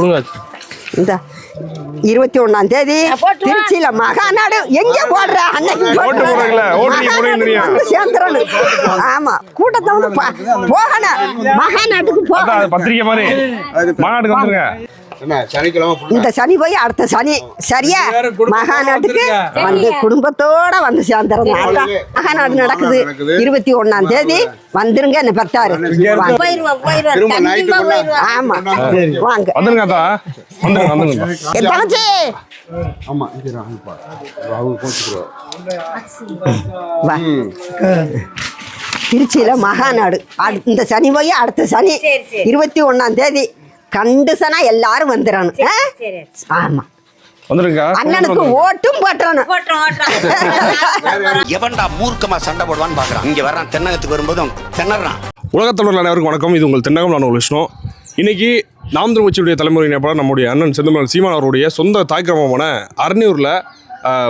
கொடுங்க. இந்த இருபத்தி ஒண்ணாம் தேதி. திருச்சியில மகாநாடு. எங்க போடுற? அன்னைக்கு சேர்ந்துடணும் ஆமா. கூட்டத்தை வந்து பா- போகணும். மகாநாட்டுக்கு அது பத்திரிக்கை மாதிரி. மாநாட்டுக்கு வந்துருங்க. இந்த சனி போய் அடுத்த சனி. சரியா? மகாநாட்டுக்கு வந்து குடும்பத்தோட வந்து சேர்ந்துடணும் அதான் மகாநாடு நடக்குது. இருபத்தி ஒண்ணாம் தேதி வந்துருங்க என்ன பத்தாரு. ஆமா. வாங்க. தங்கச்சி! திருச்சியில மகாநாடு. அடு- இந்த சனி போய் அடுத்த சனி. சரி, சரி. இருபத்தி ஒண்ணாம் தேதி. கண்டுசனா எல்லாரும் வந்துடணும். ஆமா. வந்துருங்க அண்ணனுக்கு ஓட்டும் எவன்டா மூர்க்கமா சண்டை போடுவான்னு பாக்குறான். இங்க வர்றான் தென்னகத்துக்கு வரும்போது திணறான். உலகத்தமிழர் அனைவருக்கும் வணக்கம். இது உங்கள் தென்னகம் நான் விஷ்ணு. இன்னைக்கு நாம் திருமச்சியுடைய தலைமுறையினப்பட நம்முடைய அண்ணன் செந்தமலன் சீமான் அவருடைய சொந்த தாய்க்கிரமமான அரணியூரில்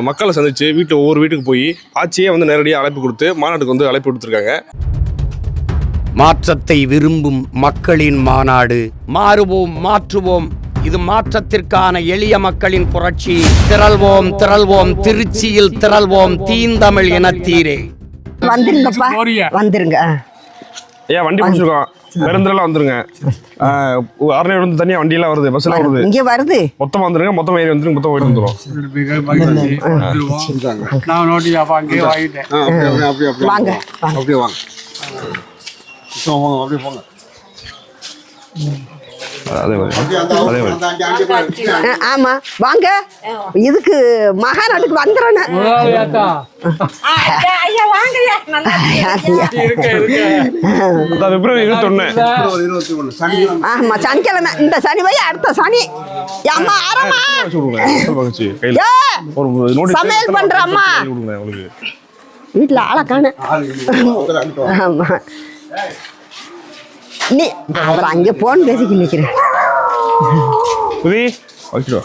மக்களை சந்திச்சு வீட்டில் ஒவ்வொரு வீட்டுக்கு போய் ஆட்சியே வந்து நேரடியாக அழைப்பு கொடுத்து மாநாட்டுக்கு வந்து அழைப்பு கொடுத்துருக்காங்க மாற்றத்தை விரும்பும் மக்களின் மாநாடு. மாறுவோம் மாற்றுவோம். இது மாற்றத்திற்கான எளிய மக்களின் புரட்சி. திரள்வோம் திரள்வோம். திருச்சியில் திரள்வோம். தீந்தமிழ் இனத்தீரே வந்துருங்கப்பா. வந்துருங்க. ஐயா வண்டி பிடிச்சிருக்கோம். பெருந்திரெல்லாம் வந்துருங்க. அரணையூர் வந்து தனியாக வண்டியெல்லாம் வருது பஸ்ஸெல்லாம் வருது. இங்க வருது. மொத்தமாக வந்துருங்க மொத்தம் ஏறி வந்துருங்க மொத்தம் போயிட்டு நான் நோட்டி அப்போ அங்கேயே வாங்கிட்டேன். அப்படியே அப்படியே வாங்க. அப்படியே வாங்க. போங்க அப்படியே போங்க அதே மாதிரி ஆமா வாங்க இதுக்கு மகாநாட்டுக்கு பிப்ரவரி இருபத்தொன்னு சனிக்கிழமை ஆமா சனிக்கிழமை. இந்த சனி போய் அடுத்த சனி. அம்மா சமையல் பண்ற அம்மா. கொடுங்க உங்களுக்கு. வீட்டுல ஆளை காண. ஆமா. நீ அவர் அங்கே போன் பேசிக்க நிக்கிறேன் புதி வச்சுடுவா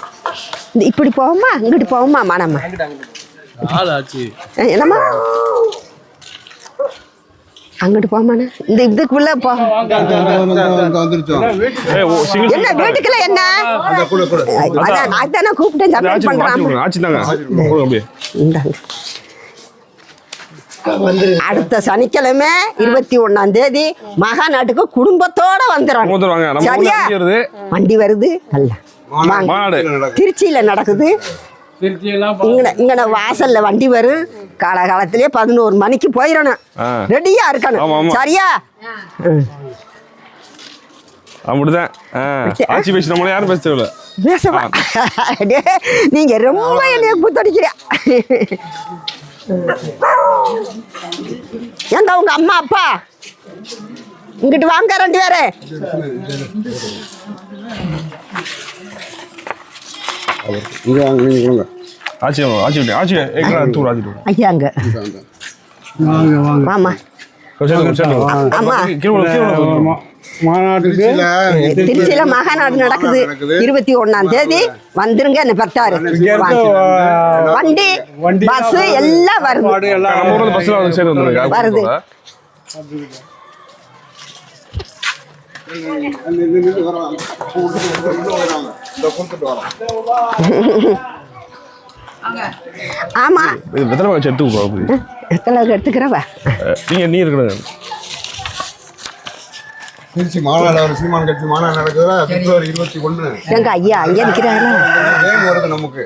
இந்த இப்படி போவோமா இங்கிட்டு போவோமா மானம்மா என்னம்மா அங்கிட்டு போமாண்ணா இந்த இதுக்குள்ள போ என்ன வீட்டுக்குள்ள என்ன அந்த கூட கூட அதான் கூப்பிட்டேன் சமையல் பண்றான் கொடுங்க ஆச்சு தாங்க கொடுங்க அப்படியே இந்தாங்க. அடுத்த சனிக்கிழமை இருபத்தி ஒண்ணாம் தேதி குடும்பத்தோட வந்துடும் குடும்பத்தோட வாங்க. நம்ம ஊர்ல சரியா? வண்டி வருது. அல்ல திருச்சியில நடக்குது. இங்கன வாசல்ல வண்டி வரும் காலகாலத்திலே பதினோரு மணிக்கு போயிடணும். ரெடியா இருக்கணும். சரியா? ம். அப்படிதான். ஆ, ஆட்சி பேசி நம்மள யாரும் பேச தேவையில்ல பேசவா டேய், நீங்க ரொம்ப என்னைய புத்தடிக்கிற எங்க உங்க அம்மா அப்பா? இங்கிட்டு வாங்க ரெண்டு பேரு. இங்கே வாங்க நீங்கள் கொடுங்க ஆட்சி ஆட்சி விட்டு ஆட்சி எங்க தூர் ஆட்சி விட்டு ஐயா அங்க. வாங்க வாங்க. ஆமா சேர்ந்து சேர்ந்து. ஆமா. கீழே விழு, கீழே விழு. மா- மாநாட்டுக்கு திருச்சியில் திருச்சியில மகாநாடு நடக்குது. இருபத்தி ஒண்ணாம் தேதி வந்துருங்க என்ன பத்தாரு வண்டி வண்டி பஸ் எல்லாம் வருது. வருது. ஆமா. எத்தனை எடுத்துக்கிறவா? நீங்க நீ இருக்கிறது. திருச்சி மாநாடு சீமான் கட்சி மாநாடு நடக்குதுல பிப்ரவரி இருபத்தி ஒன்று. எங்க ஐயா அங்கே நிக்கிறாரா வேன் வருது நமக்கு?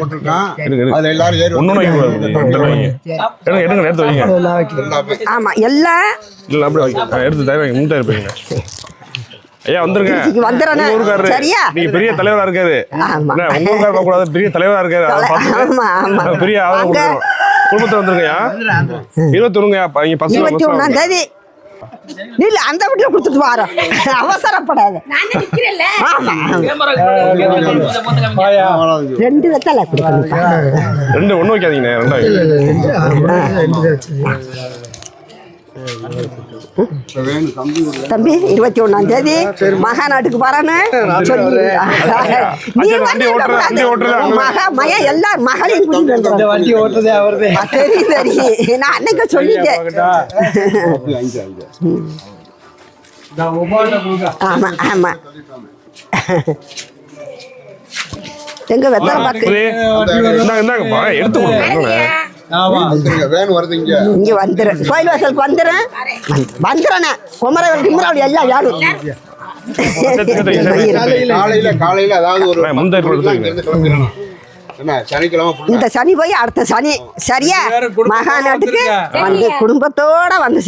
போட்டிருக்கான். அதுல எல்லாரும் ஏறி வைங்க. எடுங்க எடுங்க எடுத்து வைங்க. ஆமா எல்லாம் இல்லை அப்படி வைங்க. எடுத்து தயார் வைங்க. முன் தயார் வைங்க. ஐயா வந்துருங்க. சரியா? நீங்க பெரிய தலைவரா இருக்காரு. உங்க ஊருக்கார பார்க்க கூடாது பெரிய தலைவரா இருக்காரு. ஆமா, ஆமா. பெரிய குடும்பத்தை வந்துருங்கய்யா பசங்க இருபத்தி ஒண்ணாம் தேதி இல்ல அந்த வீட்டுல கொடுத்துட்டு வரோம் அவசரப்படாத. ரெண்டு வெத்தலை கொடுக்கணும்ப்பா ரெண்டு ஒண்ணு இந்த வேன் தம்பி இருபத்தி ஒண்ணாம் தேதி மகாநாட்டுக்கு வரணும் சொல்லி நீ அச்சா, வண்டி ஓட்டுறது, வண்டி ஓட்டுறது வந்து அங்க- மக மக எல்லாரும் மகளையும் கூட்டிட்டு வந்துடும் வண்டி ஓட்டுறதே அவர்தே. சரி சரி நான் அன்னைக்கு சொல்லிட்டேன். ஆமா ஆமா. எங்க வெத்தலை பாக்கு? எடுத்து கொடுங்க. வேன் வருது இங்க. இங்க வந்துடும் கோயில் வாசலுக்கு வந்துடும் வந்துடுறேண்ணே குமரவன் குமரவன் எல்லாம் யாரும் காலையில காலையில அதாவது ஒரு இந்த சனி போய் அடுத்த சனி. சரியா? மகாநாட்டுக்கு வந்துருங்க. வந்து குடும்பத்தோட வந்து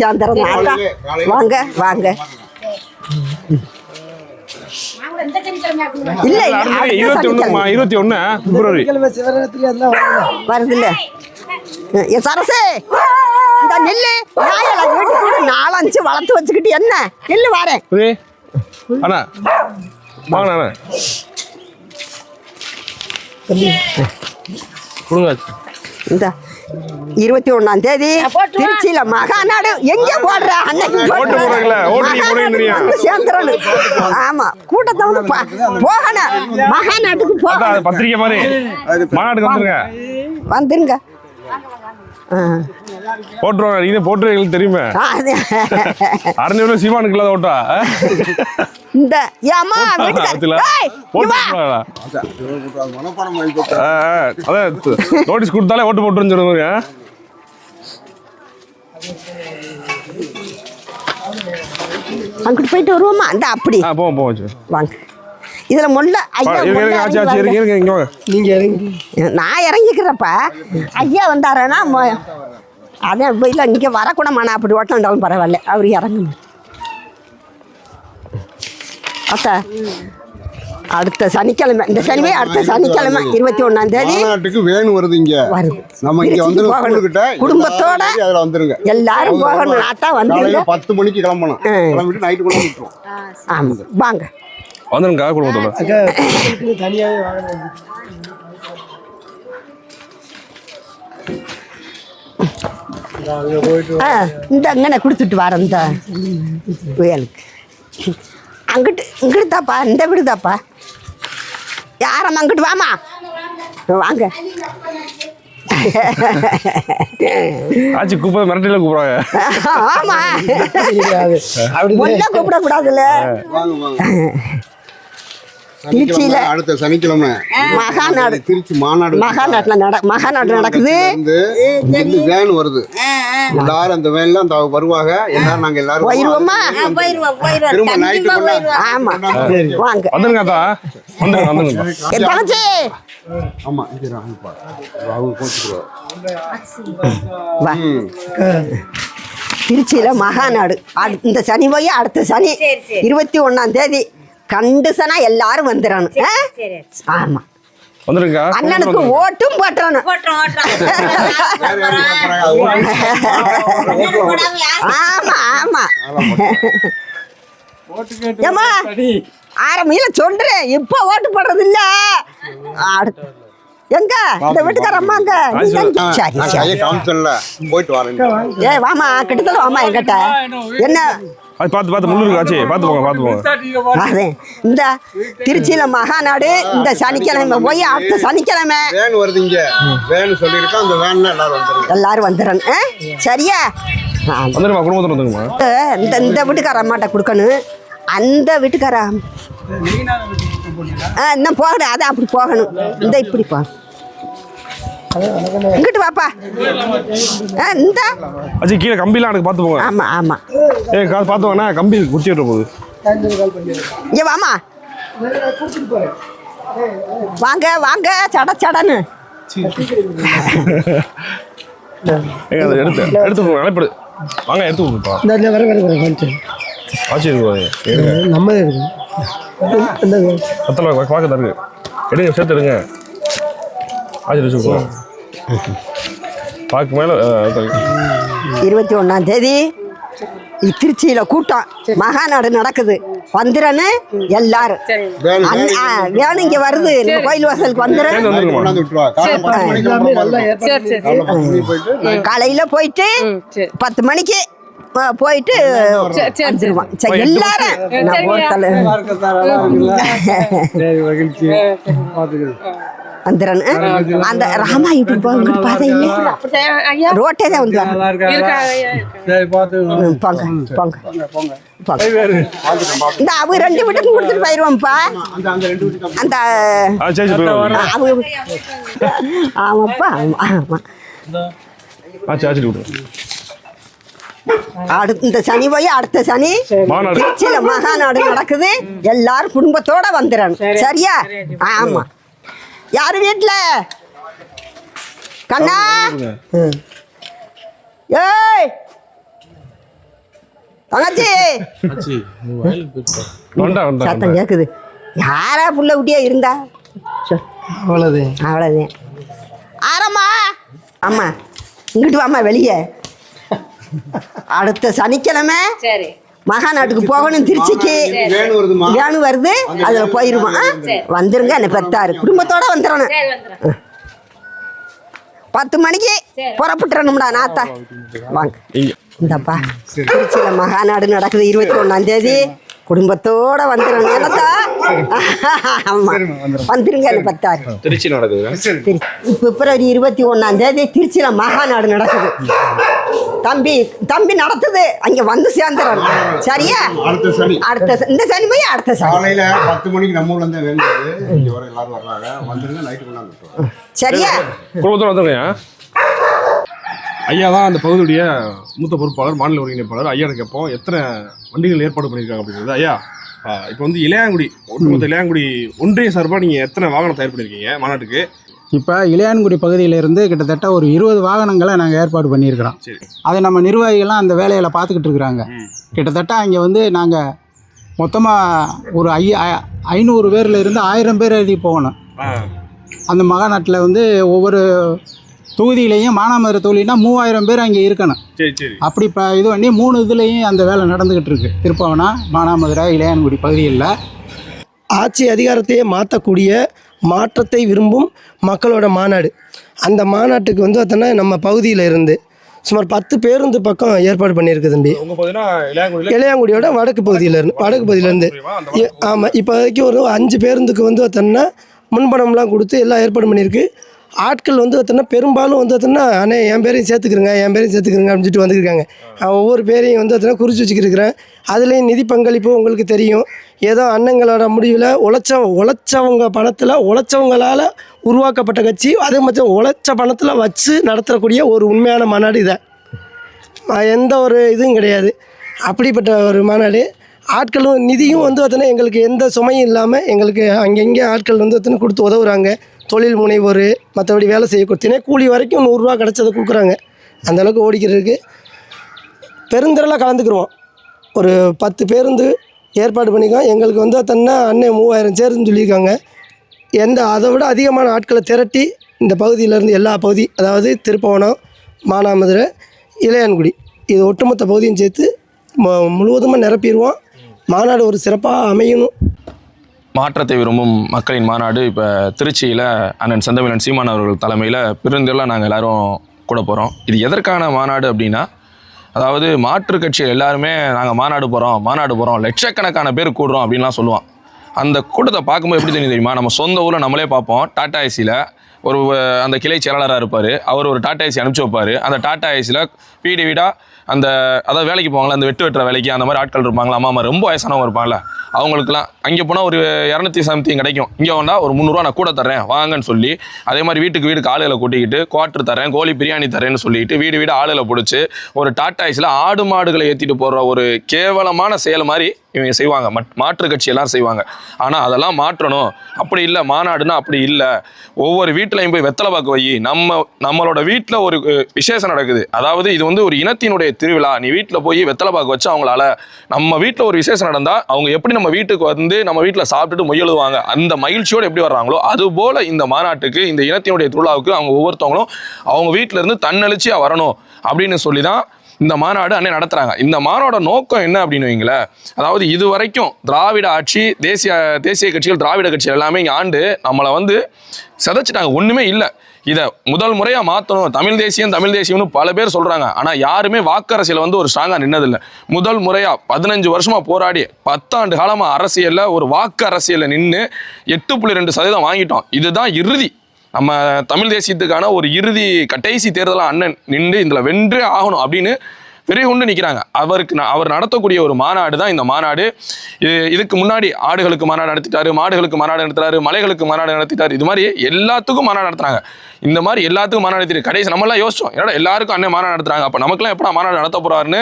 ஆத்தா வாங்க வாங்க. இல்ல இருபத்தி ஒண்ணு பிப்ரவரி. வருது இல்ல சரசே இந்த நெல்லு. நாயெல்லாம் வீட்டுக்கு கூட நாலஞ்சு வளர்த்து வச்சுக்கிட்டு என்ன? நெல்லு வாரேன். அண்ணா. கொடுங்க. இந்த இருபத்தி ஒண்ணாம் தேதி. திருச்சியில மகாநாடு. எங்க போடுற? அன்னைக்கு வந்து சேர்ந்துடணும் ஆமா கூட்டத்தை வந்து பா- போகணும். மகாநாட்டுக்கு போகணும் பத்திரிக்கை மாதிரி. வந்துருங்க. போட்டுருவாங்க நீங்க போட்டுருவீங்களுக்கு தெரியுமே. அது- அறநூறு சீமானுக்கு இல்லாத ஓட்டா இந்த அதான் நோட்டீஸ் கொடுத்தாலே ஓட்டு போட்டுருன்னு சொல்லுங்க அங்கிட்டு போயிட்டு வருவோமா? அந்த அப்படி. போவோம் போவோம். வாங்க. இதுல முல்ல ஐயா வாங்க. நான் இறங்கிக்கிறப்ப ஐயா வந்தாரனா அதான் இப்போ இல்லை இங்கே வரக்கூடமாண்ணா அப்படி ஓட்டலாண்டாலும் பரவாயில்ல அவர் இறங்கணும் அத்தா அடுத்த சனிக்கிழமை இந்த சனிவே அடுத்த சனிக்கிழமை இருபத்தி ஒண்ணாம் தேதி மாநாட்டுக்கு வேன் வருது இங்க. நம்ம இங்க வந்து குடும்பத்தோட எல்லாரும் அதுல வந்துருங்க. எல்லாரும் போகணும். அத்தா வந்துருங்க காலையில பத்து மணிக்கு கிளம்பணும். கிளம்பிட்டு நைட்டு வந்து விட்டுரும் ஆமாம் வாங்க. வந்துருங்கக்கா குடும்பத்தோட இந்த அங்கனை கொடுத்துட்டு வரேன் இந்த புயலுக்கு அங்கிட்டு இங்கிட்டு தாப்பா இந்த வீடு தாப்பா யாரம்மா அங்கிட்டு வாமா வாங்க ஆச்சு கூப்பிட மிரட்டில கூப்பிடுறாங்க ஆமா கூப்பிடக்கூடாதுல்ல திருச்சியில அடுத்த சனிக்கிழமை. மகாநாடு. திருச்சி மாநாடு. மகாநாட்டில் நட மகாநாடு நடக்குது. வேன் வருது. எல்லாரும் அந்த வேன்ல அந்த வருவாங்க. எல்லாரும் நாங்க எல்லாரும் போயிருவோமா? திரும்ப நைட்டு ஆமா. வாங்க. வந்துருங்க அத்தா வந்துருங்க வந்துருங்க. தங்கச்சி! ஆமா இது ராகுப்பா ராகு கோச்சுக்குறோம் வா. திருச்சியில மகாநாடு. அடு- இந்த சனி போய் அடுத்த சனி. இருபத்தி ஒண்ணாம் தேதி. கண்டுசனா எல்லாரும் வந்துடணும் ஆமா. அண்ணனுக்கு ஓட்டும் போட்டுறணும் ஆமா ஆமா. ஓட்டு கேட்டு ஏம்மா அடி. ஆரம்பியில சொல்றேன் இப்ப ஓட்டு போடுறது இல்ல எங்க? இந்த வீட்டுக்கார அம்மாங்க? சரி போயிட்டு வரேன் ஏ வாமா கிட்டத்தட்ட வாமா என்கிட்ட. என்ன? அது பார்த்து பார்த்து முள்ளு இருக்கு ஆச்சு. பார்த்து போங்க பார்த்து போங்க. அதே இந்த திருச்சியில மகாநாடு இந்த சனிக்கிழமை போய் அடுத்த சனிக்கிழமை. வேன் வருது இங்க. வேன் சொல்லியிருக்கோம் அந்த வேன்ல எல்லாரும் வந்துருங்க எல்லாரும் வந்துடணும் ஆ? சரியா? ஆ, வந்துருமா குடும்பத்தோட வந்துருமா இந்த இந்த வீட்டுக்கார அம்மாட்ட கொடுக்கணும். அந்த வீட்டுக்கார ஆ இன்னும் போகணும் அதான் அப்படி போகணும். இந்த இப்படி போ இங்கிட்டு வாப்பா ஆ இந்த ஆச்சு கீழே கம்பிலாம் எனக்கு பார்த்து போங்க ஆமா ஆமா ஏ காசு பார்த்து வாங்கண்ணா கம்பி குத்தி விட்டுற போகுது இங்க வாமா வாங்க வாங்க சட சடன்னு ஏங்க அதை எடுத்து எடுத்து போங்க அழைப்படு வாங்க எடுத்து கொடுப்பா இந்த வர வர வர ஆச்சு இருக்கு எடுங்க நம்ம இருக்கு இந்த பத்தல பார்க்க தருக்கு எடுங்க சேர்த்து எடுங்க ஆச்சு வச்சுக்கோ பாக்கு மேலே இருபத்தி ஒண்ணாம் தேதி திருச்சியில கூட்டம். மகாநாடு நடக்குது. வந்துடன்னு எல்லாரும். வேணும் இங்க வருது. கோயில் வாசலுக்கு night காலையில போயிட்டு பத்து மணிக்கு போயிட்டு எல்லாரும் நான் வந்துடுறேன் அந்த ராமா இங்கிட்டு பாதை இல்லை ரோட்டே தான் வந்து வரணும். நல்லா இருக்கா. சரி பார்த்து ம், போங்க போங்க. போங்க இந்த அவங்க ரெண்டு வீட்டுக்கும் கொடுத்துட்டு போயிடுவோம்ப்பா அந்த அவங்க ஆமாப்பா அடுத்த இந்த சனி போய் அடுத்த சனி. திருச்சியில மகாநாடு நடக்குது. எல்லாரும் குடும்பத்தோட வந்துடணும் சரியா? ஆமா. யாரு வீட்டுல கண்ணா. ஏய்! தங்கச்சி! சத்தம் கேக்குது. யாரா புள்ள குட்டியா இருந்தா. அவ்வளோது அவ்வளவுதான் ஆரம்மா! அம்மா. இங்கிட்டு வாம்மா வெளியே. அடுத்த சனிக்கிழமை சரி. மகாநாட்டுக்கு போகணும் திருச்சிக்கு. வேணு வருது. அதுல போயிருவோம்? வந்துருங்க என்ன பெத்தாரு. குடும்பத்தோட வந்துடணும் பத்து மணிக்கு புறப்பட்டுறணும்டா நாத்தா. வாங்க. இந்தப்பா. திருச்சியில மகாநாடு நடக்குது இருபத்தி ஒண்ணாம் தேதி. குடும்பத்தோட வந்துடணும் என்னத்தா ஆமா. வந்துருங்க என்ன பத்தாரு திருச்சி நடக்குதுங்க திரு- பிப்ரவரி இருபத்தி ஒண்ணாம் தேதி திருச்சியில மகாநாடு நடக்குது. தம்பி தம்பி நடத்துது. அங்க வந்து சேர்ந்துடணும் சரியா? அடுத்த சனி. அடுத்த இந்த சனி போய் அடுத்த சனி? காலையில பத்து மணிக்கு நம்ம ஊர்ல இருந்து இங்க வர எல்லாரும் வர்றாங்க. வந்துருங்க நைட்டு கொண்டாந்து. சரியா? குடும்பத்தோட வந்துருங்க. ஐயா தான் அந்த பகுதியுடைய மூத்த பொறுப்பாளர் மாநில ஒருங்கிணைப்பாளர். ஐயா கேட்போம் எத்தனை வண்டிகள் ஏற்பாடு பண்ணியிருக்காங்க அப்படிங்கிறது. ஐயா இப்போ வந்து இளையாங்குடி ஒட்டுமொத்த இளையாங்குடி ஒன்றிய சார்பாக நீங்கள் எத்தனை வாகனம் தயார் பண்ணியிருக்கீங்க மாநாட்டுக்கு? இப்போ இளையான்குடி பகுதியிலேருந்து கிட்டத்தட்ட ஒரு இருபது வாகனங்களை நாங்கள் ஏற்பாடு பண்ணியிருக்கிறோம். சரி. அதை நம்ம நிர்வாகிகள்லாம் அந்த வேலையில் பார்த்துக்கிட்டு இருக்கிறாங்க. கிட்டத்தட்ட அங்கே வந்து நாங்கள் மொத்தமாக ஒரு ஐ ஐநூறு பேர்ல இருந்து ஆயிரம் பேர் எழுதி போகணும். அந்த மகாநாட்டில் வந்து ஒவ்வொரு தொகுதியிலையும் மானாமதுரை தொகுதினா மூவாயிரம் பேர் அங்கே இருக்கணும். சரி சரி. அப்படி இப்போ இது பண்ணி மூணு இதுலேயும் அந்த வேலை நடந்துக்கிட்டு இருக்கு. திருப்பவனா மானாமதுரை இளையான்குடி பகுதிகளில். ஆட்சி அதிகாரத்தையே மாற்றக்கூடிய மாற்றத்தை விரும்பும் மக்களோட மாநாடு. அந்த மாநாட்டுக்கு வந்து பார்த்தோன்னா நம்ம பகுதியில் இருந்து சுமார் பத்து பேருந்து பக்கம் ஏற்பாடு பண்ணியிருக்கு தம்பி. இளையாங்குடியோட வடக்கு பகுதியில இருந்து வடக்கு பகுதியிலேருந்து ஆமாம் இப்போதைக்கு ஒரு அஞ்சு பேருந்துக்கு வந்து பார்த்தோன்னா முன்பணம்லாம் கொடுத்து எல்லாம் ஏற்பாடு பண்ணியிருக்கு. ஆட்கள் வந்து பார்த்தோன்னா பெரும்பாலும் வந்து பார்த்தோன்னா அண்ணே என் பேரையும் சேர்த்துக்கிறங்க என் பேரையும் சேர்த்துக்கிறங்க அப்படின்னு சொல்லிட்டு வந்துருக்காங்க. ஒவ்வொரு பேரையும் வந்து பார்த்தோன்னா குறித்து வச்சுக்கிருக்கிறேன் அதுலேயும் நிதி பங்களிப்பு உங்களுக்கு தெரியும். ஏதோ அண்ணங்களோட முடிவில் உழைச்ச உழைச்சவங்க பணத்தில் உழைச்சவங்களால் உருவாக்கப்பட்ட கட்சி. அதே மாதிரி உழைச்ச பணத்தில் வச்சு நடத்தக்கூடிய ஒரு உண்மையான மாநாடு இதை எந்த ஒரு இதுவும் கிடையாது. அப்படிப்பட்ட ஒரு மாநாடு ஆட்களும் நிதியும் வந்து பார்த்தோன்னா எங்களுக்கு எந்த சுமையும் இல்லாமல் எங்களுக்கு அங்கங்கே ஆட்கள் வந்து பார்த்தோன்னா கொடுத்து உதவுறாங்க. தொழில் முனைவோர் மற்றபடி வேலை செய்ய தினக்கூலி வரைக்கும் நூறுரூவா கிடச்சதை கொடுக்குறாங்க. அந்த அளவுக்கு ஓடிக்கிறதுக்கு பெருந்திரளாக கலந்துக்கிடுவோம் ஒரு பத்து பேருந்து ஏற்பாடு பண்ணிக்கோம் எங்களுக்கு வந்து தன்னா அண்ணன் மூவாயிரம் சேர்ன்னு சொல்லியிருக்காங்க. எந்த அதை விட அதிகமான ஆட்களை திரட்டி இந்த பகுதியிலேருந்து எல்லா பகுதி அதாவது திருப்பவனம் மானாமதுரை இளையான்குடி இது ஒட்டுமொத்த பகுதியும் சேர்த்து முழுவதுமாக நிரப்பிடுவோம் மாநாடு ஒரு சிறப்பாக அமையணும். மாற்றத்தை விரும்பும் மக்களின் மாநாடு இப்போ திருச்சியில் அண்ணன் செந்தமிழன் சீமான் அவர்கள் தலைமையில் பெருந்தெல்லாம் நாங்கள் எல்லோரும் கூட போகிறோம் இது எதற்கான மாநாடு அப்படின்னா அதாவது மாற்றுக் கட்சிகள் எல்லாருமே நாங்கள் மாநாடு போகிறோம் மாநாடு போகிறோம் லட்சக்கணக்கான பேர் கூடுறோம் அப்படின்லாம் சொல்லுவான். அந்த கூட்டத்தை பார்க்கும்போது எப்படி தெரியும் தெரியுமா? நம்ம சொந்த ஊரில் நம்மளே பார்ப்போம். டாடா ஏசியில் ஒரு அந்த கிளை செயலாளராக இருப்பார். அவர் ஒரு டாடா ஏசி அனுப்பிச்சு வைப்பார். அந்த டாடா ஏசியில் வீடு வீடாக அந்த அதாவது வேலைக்கு போவாங்களா அந்த வெட்டு வெட்டுற வேலைக்கு அந்த மாதிரி ஆட்கள் இருப்பாங்களா அம்மா அம்மா ரொம்ப வயசானவங்க இருப்பாங்களா அவங்களுக்குலாம் அங்கே போனால் ஒரு இரநூத்தி சம்திங் கிடைக்கும். இங்கே வந்தால் ஒரு முந்நூறுரூவா நான் கூட தரேன் வாங்கன்னு சொல்லி அதே மாதிரி வீட்டுக்கு வீட்டுக்கு ஆளுகளை கூட்டிக்கிட்டு குவாட்ரு தரேன் கோழி பிரியாணி தரேன்னு சொல்லிட்டு வீடு வீடு ஆளுகளை பிடிச்சி ஒரு டாட்டா ஐஸில் ஆடு மாடுகளை ஏற்றிட்டு போகிற ஒரு கேவலமான செயல் மாதிரி இவங்க செய்வாங்க. மட் மாற்று கட்சி எல்லாரும் செய்வாங்க. ஆனால் அதெல்லாம் மாற்றணும். அப்படி இல்லை மாநாடுனா அப்படி இல்லை. ஒவ்வொரு வீட்டிலையும் போய் வெத்தலை பாக்கு வை. நம்ம நம்மளோட வீட்டில் ஒரு விசேஷம் நடக்குது. அதாவது இது வந்து ஒரு இனத்தினுடைய திருவிழா. நீ வீட்டில் போய் வெத்தலை பாக்கு வச்சு அவங்களால நம்ம வீட்டில் ஒரு விசேஷம் நடந்தால் அவங்க எப்படி நம்ம வீட்டுக்கு வந்து நம்ம வீட்டில் சாப்பிட்டுட்டு மொய்யெழுதுவாங்க அந்த மகிழ்ச்சியோடு எப்படி வர்றாங்களோ அதுபோல் இந்த மாநாட்டுக்கு இந்த இனத்தினுடைய திருவிழாவுக்கு அவங்க ஒவ்வொருத்தவங்களும் அவங்க வீட்டிலேருந்து தன்னெழுச்சியாக வரணும் அப்படின்னு சொல்லி தான் இந்த மாநாடு அன்னை நடத்துகிறாங்க இந்த மாநாடோட நோக்கம் என்ன அப்படின்னு வைங்களேன் அதாவது இது வரைக்கும் திராவிட ஆட்சி தேசிய தேசிய கட்சிகள் திராவிட கட்சிகள் எல்லாமே இங்கே ஆண்டு நம்மளை வந்து சிதைச்சிட்டாங்க. ஒன்றுமே இல்லை. இதை முதல் முறையாக மாற்றணும் தமிழ் தேசியம் தமிழ் தேசியம்னு பல பேர் சொல்கிறாங்க ஆனால் யாருமே வாக்கரசியில் வந்து ஒரு ஸ்ட்ராங்காக நின்னதில்லை. முதல் முறையாக பதினஞ்சு வருஷமாக போராடி பத்தாண்டு காலமாக அரசியலில் ஒரு வாக்கு அரசியலில் நின்று எட்டு புள்ளி ரெண்டு சதவீதம் வாங்கிட்டோம். இதுதான் இறுதி. நம்ம தமிழ் தேசியத்துக்கான ஒரு இறுதி கடைசி தேர்தலாக அண்ணன் நின்று இதில் வென்றே ஆகணும் அப்படின்னு பெரிய கொண்டு நிற்கிறாங்க அவருக்கு ந- அவர் நடத்தக்கூடிய ஒரு மாநாடு தான் இந்த மாநாடு. இதுக்கு முன்னாடி ஆடுகளுக்கு மாநாடு நடத்திட்டாரு மாடுகளுக்கு மாநாடு நடத்துறாரு மலைகளுக்கு மாநாடு நடத்திட்டாரு. இது மாதிரி எல்லாத்துக்கும் மாநாடு நடத்துறாங்க. இந்த மாதிரி எல்லாத்துக்கும் மாநாடு நடத்தி கடைசி நம்மளாம் யோசிச்சோம். ஏன்னா எல்லாருக்கும் அண்ணன் மாநாடு நடத்துறாங்க. அப்போ நமக்குலாம் எப்படா மாநாடு நடத்த போறாருன்னு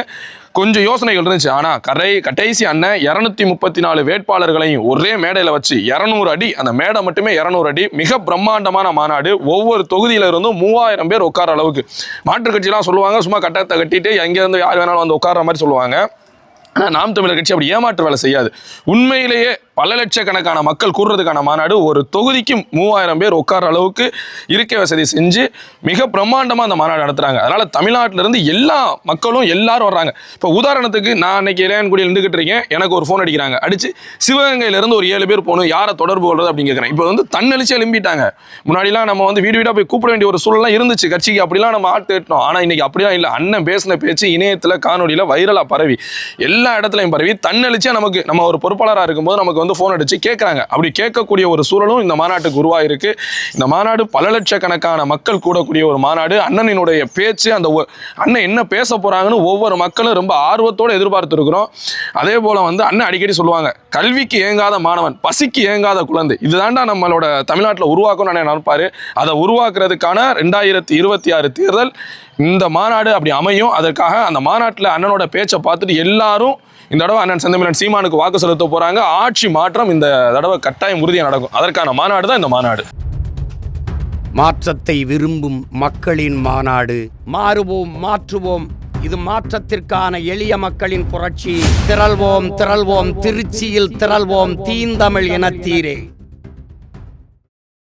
கொஞ்சம் யோசனைகள் இருந்துச்சு. ஆனால் கரை கடைசி அண்ணன் இரநூத்தி முப்பத்தி நாலு வேட்பாளர்களையும் ஒரே மேடையில் வச்சு இரநூறு அடி அந்த மேடை மட்டுமே இரநூறு அடி மிக பிரம்மாண்டமான மாநாடு. ஒவ்வொரு தொகுதியில இருந்தும் மூவாயிரம் பேர் உட்கார அளவுக்கு. மாற்றுக் கட்சிலாம் சொல்லுவாங்க சும்மா கட்டத்தை கட்டிட்டு எங்கேருந்து யார் வேணாலும் வந்து உட்கார்ற மாதிரி சொல்லுவாங்க. ஆனால் நாம் தமிழர் கட்சி அப்படி ஏமாற்று வேலை செய்யாது. உண்மையிலேயே பல லட்சக்கணக்கான மக்கள் கூடுறதுக்கான மாநாடு ஒரு தொகுதிக்கு மூவாயிரம் பேர் உட்கார அளவுக்கு இருக்கை வசதி செஞ்சு மிக பிரம்மாண்டமாக அந்த மாநாடு நடத்துகிறாங்க அதனால் தமிழ்நாட்டிலேருந்து எல்லா மக்களும் எல்லாரும் வர்றாங்க. இப்போ உதாரணத்துக்கு நான் அன்னைக்கு இளையான்குடியில் நின்றுக்கிட்டு இருக்கேன். எனக்கு ஒரு ஃபோன் அடிக்கிறாங்க. அடித்து சிவகங்கையிலேருந்து ஒரு ஏழு பேர் போகணும். யாரை தொடர்பு கொள்வது அப்படின்னு கேட்குறேன் இப்போ வந்து தன்னெழுச்சி எழும்பிட்டாங்க. முன்னாடிலாம் நம்ம வந்து வீடு வீடாக போய் கூப்பிட வேண்டிய ஒரு சூழலாம் இருந்துச்சு. கட்சிக்கு அப்படிலாம் நம்ம ஆட்டு தேட்டணும் ஆனால் இன்றைக்கி அப்படிலாம் இல்லை. அண்ணன் பேசின பேச்சு இணையத்தில் காணொலியில் வைரலாக பரவி. எல்லா இடத்துலையும் பரவி தன்னெழுச்சியாக நமக்கு நம்ம ஒரு பொறுப்பாளராக இருக்கும்போது நமக்கு வந்து ஃபோன் அடிச்சு கேட்குறாங்க அப்படி கேட்கக்கூடிய ஒரு சூழலும் இந்த மாநாட்டுக்கு உருவாயிருக்கு. இந்த மாநாடு பல லட்சக்கணக்கான மக்கள் கூடக்கூடிய ஒரு மாநாடு. அண்ணனினுடைய பேச்சு அந்த அண்ணன் என்ன பேச போகிறாங்கன்னு ஒவ்வொரு மக்களும் ரொம்ப ஆர்வத்தோடு எதிர்பார்த்துருக்குறோம். அதே போல் வந்து அண்ணன் அடிக்கடி சொல்லுவாங்க கல்விக்கு ஏங்காத மாணவன் பசிக்கு ஏங்காத குழந்தை. இதுதான்டா நம்மளோட தமிழ்நாட்டில் உருவாக்கணும்னு அண்ணன் நினைப்பாரு. அதை உருவாக்குறதுக்கான ரெண்டாயிரத்தி இருபத்தி ஆறு தேர்தல் இந்த மாநாடு அப்படி அமையும். அதற்காக அந்த மாநாட்டில் அண்ணனோட பேச்சை பார்த்துட்டு எல்லாரும் இந்த தடவை அண்ணன் செந்தமிழன் சீமானுக்கு வாக்கு செலுத்த போகிறாங்க ஆட்சி மாற்றம் இந்த தடவை கட்டாயம் உறுதியாக நடக்கும். அதற்கான மாநாடு தான் இந்த மாநாடு. மாற்றத்தை விரும்பும் மக்களின் மாநாடு. மாறுவோம் மாற்றுவோம். இது மாற்றத்திற்கான எளிய மக்களின் புரட்சி. திரள்வோம் திரள்வோம். திருச்சியில் திரள்வோம். தீந்தமிழ் என தீரே